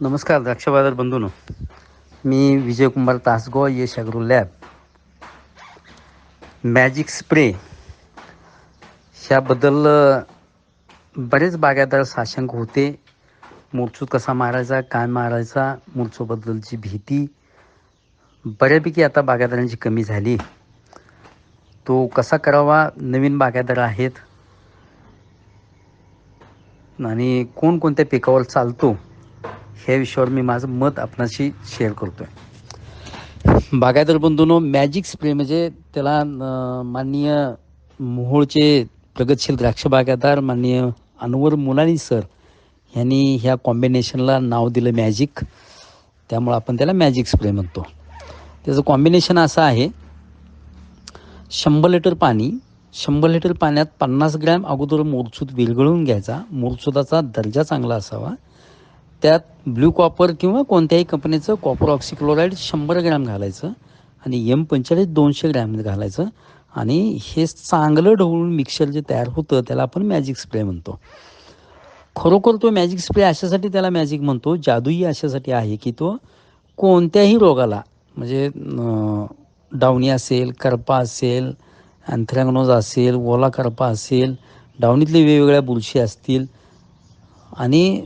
नमस्कार द्राक्ष बाजार बंधून. मी Vijaykumar Tasgaon Yash agro lab. Magic spray ह्याबद्दल बरेच बागायतदार साशंक होते. मूळचूत कसा मारायचा काय मारायचा मुरचूबद्दलची भीती बऱ्यापैकी आता बागायतदारांची कमी झाली. तो कसा करावा नवीन बागायतदार आहेत. आणि कोणकोणत्या पिकावर चालतो ह्या विषयावर मी माझं मत आपणाशी शेअर करतोय. बागायतदार बंधूनो मॅजिक स्प्रे म्हणजे त्याला माननीय मोहोळचे प्रगतशील द्राक्ष बागायतदार माननीय अनवर मुलानी सर यांनी ह्या कॉम्बिनेशनला नाव दिलं मॅजिक त्यामुळं आपण त्याला मॅजिक स्प्रे म्हणतो. त्याचं कॉम्बिनेशन असं आहे शंभर लिटर पाणी शंभर लिटर पाण्यात पन्नास ग्रॅम अगोदर मोरसूद विरघळून घ्यायचा. मोरसुदाचा दर्जा चांगला असावा. त्यात ब्ल्यू कॉपर किंवा कोणत्याही कंपनीचं कॉपर ऑक्सिक्लोराईड शंभर ग्रॅम घालायचं आणि एम पंचेचाळीस दोनशे ग्रॅम घालायचं. आणि हे चांगलं ढवळून मिक्सर जे तयार होतं त्याला आपण मॅजिक स्प्रे म्हणतो. खरोखर तो मॅजिक स्प्रे अशासाठी त्याला मॅजिक म्हणतो जादूही अशासाठी आहे की तो कोणत्याही रोगाला म्हणजे डावणी असेल करपा असेल अँथ्रॅग्नोज असेल ओला करपा असेल डावणीतले वेगवेगळ्या बुरशी असतील आणि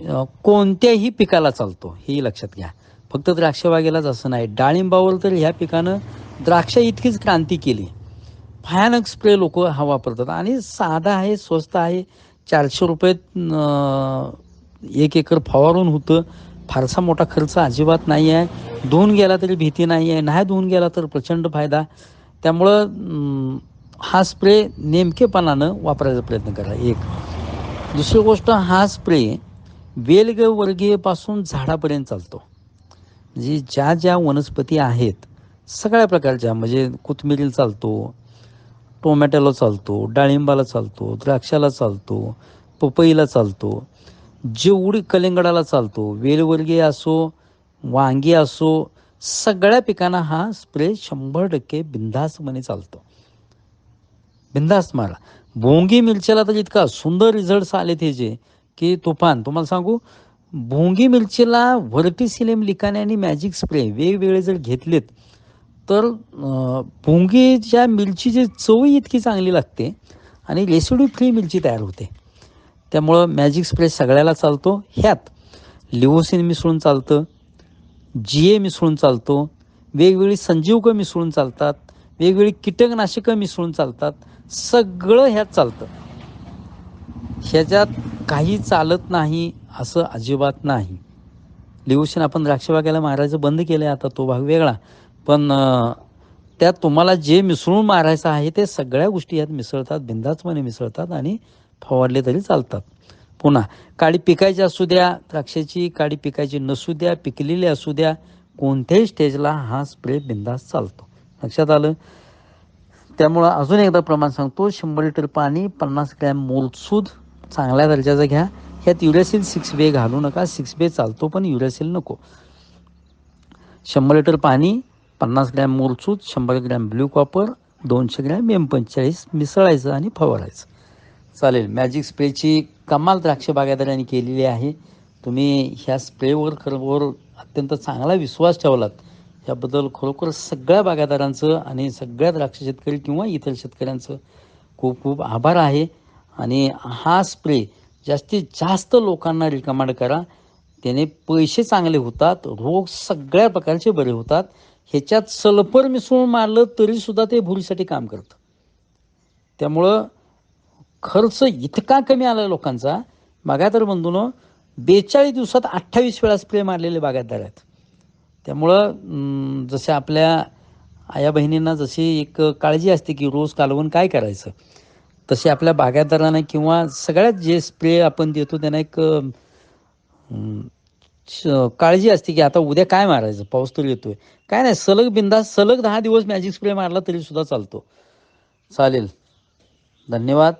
कोणत्याही पिकाला चालतो हेही लक्षात घ्या. फक्त द्राक्ष बागेलाच असं नाही. डाळिंबावर तर ह्या पिकानं द्राक्ष इतकीच क्रांती केली. भयानक स्प्रे लोक हा वापरतात आणि साधा आहे स्वस्त आहे. चारशे रुपये एक एकर फवारून होतं. फारसा मोठा खर्च अजिबात नाही आहे. धुवून गेला तरी भीती नाही आहे. नाही धुवून गेला तर प्रचंड फायदा. त्यामुळं हा स्प्रे नेमकेपणानं वापरायचा प्रयत्न करा. एक. दुसरी गोष्ट हा स्प्रे वेलगवर्गीयपासून झाडापर्यंत चालतो. म्हणजे ज्या ज्या वनस्पती आहेत सगळ्या प्रकारच्या म्हणजे कोथमिरीला चालतो टोमॅटोला चालतो डाळिंबाला चालतो द्राक्षाला चालतो पपईला चालतो जेवढी कलिंगडाला चालतो वेलवर्गीय असो वांगी असो सगळ्या पिकांना हा स्प्रे शंभर टक्के बिंदासपणे चालतो. बिंदास्त मारा. भोंगी मिरचीला तर इतका सुंदर रिझल्ट्स आले त्याचे की तुफान. तुम्हाला सांगू भोंगी मिरचीला व्हर्टिसिलेम लिकाने आणि मॅजिक स्प्रे वेगवेगळे जर घेतलेत तर भोंगीच्या मिरचीची चवही इतकी चांगली लागते आणि रेसिड्यू फ्री मिरची तयार होते. त्यामुळं मॅजिक स्प्रे सगळ्याला चालतो. ह्यात लिओसिन मिसळून चालतं जी ए मिसळून चालतो वेगवेगळी संजीवकं मिसळून चालतात वेगवेगळी कीटकनाशकं मिसळून चालतात. सगळं ह्यात चालतं. ह्याच्यात काही चालत नाही असं अजिबात नाही. लिहूशन आपण द्राक्षबागेला मारायचं बंद केलं आहे आता तो भाग वेगळा. पण त्यात तुम्हाला जे मिसळून मारायचं आहे ते सगळ्या गोष्टी यात मिसळतात बिंदाचपणे मिसळतात आणि फवारले तरी चालतात. पुन्हा काडी पिकायची असू द्या द्राक्षाची काडी पिकायची नसू द्या पिकलेली असू द्या कोणत्याही स्टेजला हा स्प्रे बिंदास चालतो. लक्षात आलं? त्यामुळं अजून एकदा प्रमाण सांगतो शंभर लिटर पाणी पन्नास ग्रॅम मोलसूद चांगल्या दर्जाचं घ्या. ह्यात युरॅसिल सिक्स बे घालू नका सिक्स बे चालतो पण युरॅसिल नको. शंभर लिटर पाणी पन्नास ग्रॅम मोलसूद शंभर ग्रॅम ब्ल्यू कॉपर दोनशे ग्रॅम एम पंचेचाळीस मिसळायचं आणि फवारायचं. चालेल मॅजिक स्प्रेची कमाल द्राक्ष बागायतदारांनी केलेली आहे. तुम्ही ह्या स्प्रेवर खरंवर अत्यंत चांगला विश्वास ठेवलात. याबद्दल खरोखर सगळ्या बागायतदारांचं आणि सगळ्या द्राक्ष शेतकरी किंवा इतर शेतकऱ्यांचं खूप खूप आभार आहे. आणि हा स्प्रे जास्तीत जास्त लोकांना रिकमेंड करा. त्याने पैसे चांगले होतात रोग सगळ्या प्रकारचे बरे होतात. ह्याच्यात सल्फर मिसळून मारलं तरीसुद्धा ते भुरीसाठी काम करतं. त्यामुळं खर्च इतका कमी आला लोकांचा. बागायतदार बंधूनं बेचाळीस दिवसात अठ्ठावीस वेळा स्प्रे मारलेले बागायतदार आहेत. त्यामुळं जशा जसे आपल्या आया बहिणींना जशी एक काळजी असते की रोज कालवून काय करायचं तसे आपल्या बागायतदारांना किंवा सगळ्यात जे स्प्रे आपण देतो त्यांना एक श- काळजी असते की आता उद्या काय मारायचं पाऊस तर येतोय. काय नाही सलग बिंदास सलग दहा दिवस मॅजिक स्प्रे मारला तरी सुद्धा चालतो. चालेल. धन्यवाद.